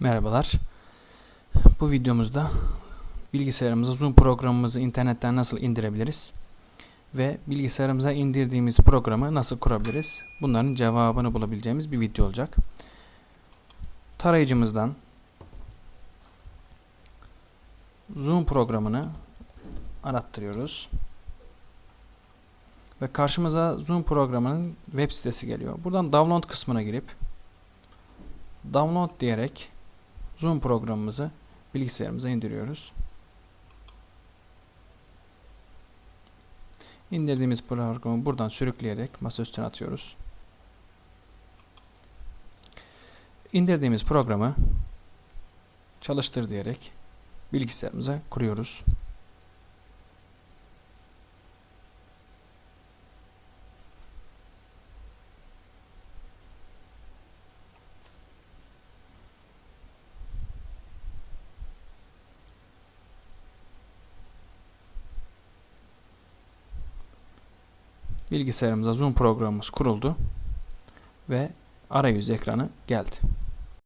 Merhabalar. Bu videomuzda bilgisayarımıza Zoom programımızı internetten nasıl indirebiliriz ve bilgisayarımıza indirdiğimiz programı nasıl kurabiliriz? Bunların cevabını bulabileceğimiz bir video olacak. Tarayıcımızdan Zoom programını arattırıyoruz. Ve karşımıza Zoom programının web sitesi geliyor. Buradan download kısmına girip download diyerek Zoom programımızı bilgisayarımıza indiriyoruz. İndirdiğimiz programı buradan sürükleyerek masa üstüne atıyoruz. İndirdiğimiz programı çalıştır diyerek bilgisayarımıza kuruyoruz. Bilgisayarımıza Zoom programımız kuruldu ve arayüz ekranı geldi.